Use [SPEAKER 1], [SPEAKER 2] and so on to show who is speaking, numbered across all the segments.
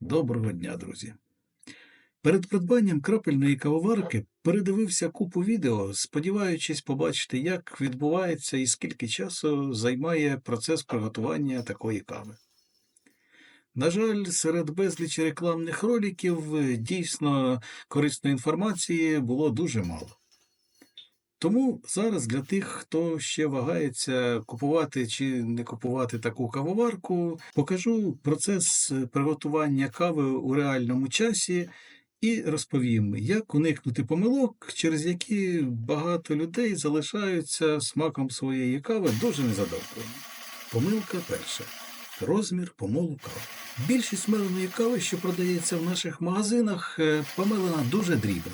[SPEAKER 1] Доброго дня, друзі. Перед придбанням крапельної кавоварки передивився купу відео, сподіваючись побачити, як відбувається і скільки часу займає процес приготування такої кави. На жаль, серед безлічі рекламних роликів е, дійсно корисної інформації було дуже мало. Тому зараз для тих, хто ще вагається купувати чи не купувати таку кавоварку, покажу процес е, приготування кави у реальному часі і розповім, як уникнути помилок, через які багато людей залишаються смаком своєї кави дуже незадоволені. Помилка перша. Розмір помолу кави. Більшість меленої кави, що продається в наших магазинах, е, помелена дуже дрібно.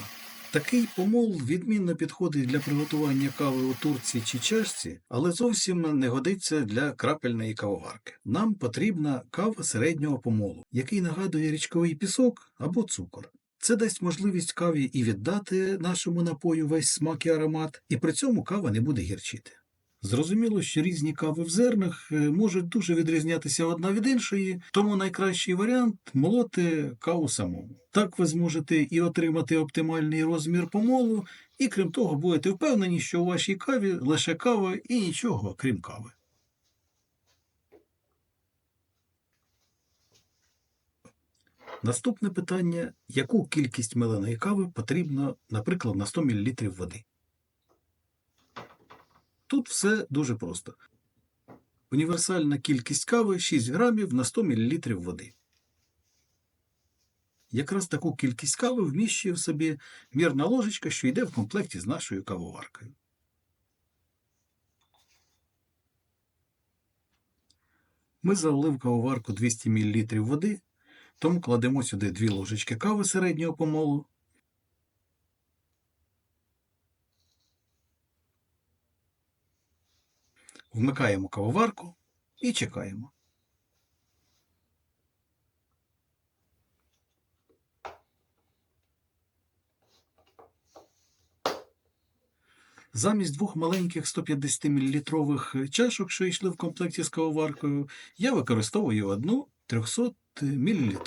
[SPEAKER 1] Такий помол відмінно підходить для приготування кави у турці чи чашці, але зовсім не годиться для крапельної кавоварки. Нам потрібна кава середнього помолу, який нагадує річковий пісок або цукор. Це дасть можливість каві і віддати нашому напою весь смак і аромат, і при цьому кава не буде гірчити. Зрозуміло, що різні кави в зернах е, можуть дуже відрізнятися одна від іншої, тому найкращий варіант молоти каву самому. Так ви зможете і отримати оптимальний розмір помолу, і крім того, будете впевнені, що у вашій каві лише кава і нічого, крім кави. Наступне питання: яку кількість меленої кави потрібно, наприклад, на 100 мл води? Тут все дуже просто. Універсальна кількість кави 6 грамів на 100 мл води. Якраз таку кількість кави вміщує в собі мірна ложечка, що йде в комплекті з нашою кавоваркою. Ми залили в кавоварку 200 мл води, тому кладемо сюди 2 ложечки кави середнього помолу. Вмикаємо кавоварку і чекаємо. Замість двох маленьких 150 мл чашок, що йшли в комплекті з кавоваркою, я використовую одну 300 мл.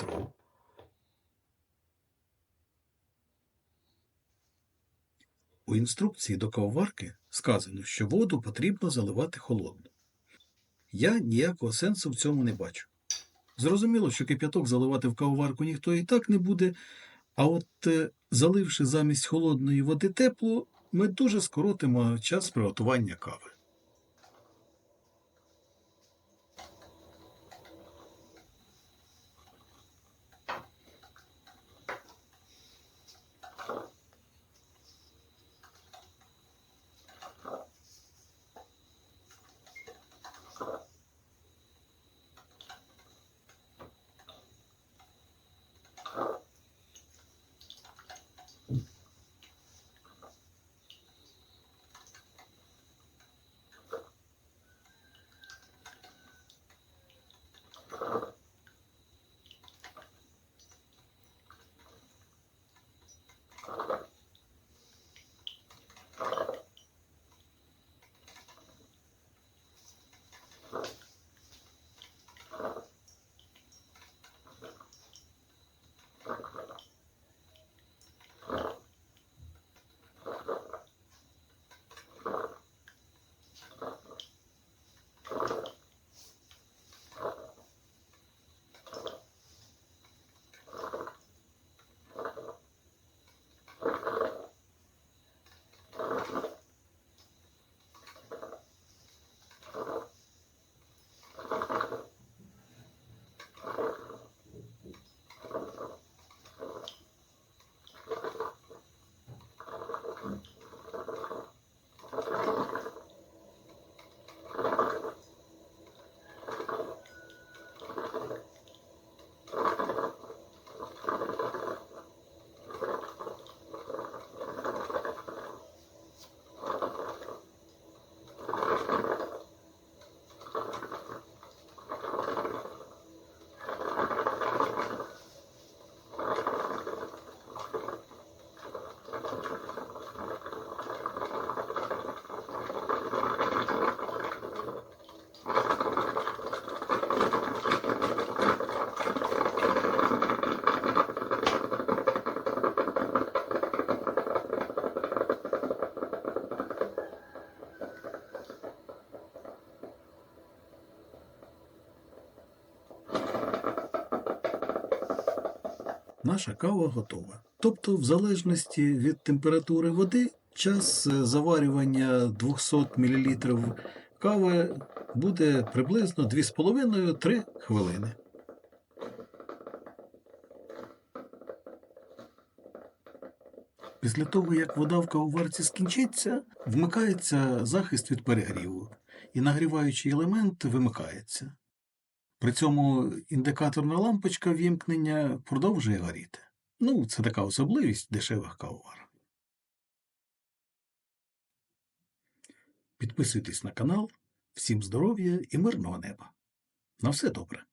[SPEAKER 1] У інструкції до кавоварки сказано, що воду потрібно заливати холодно. Я ніякого сенсу в цьому не бачу. Зрозуміло, що кип'яток заливати в кавоварку ніхто і так не буде, а от е, заливши замість холодної води теплу, ми дуже скоротимо час приготування кави. Наша кава готова. Тобто, в залежності від температури води, час е, заварювання 200 мл кави буде приблизно 2,5-3 хвилини. Після того, як вода в кавоварці скінчиться, вмикається захист від перегріву, і нагріваючий елемент вимикається. При цьому індикаторна лампочка вімкнення продовжує горіти. Ну, це така особливість дешевих кавовар. Підписуйтесь на канал. Всім здоров'я і мирного неба. На все добре.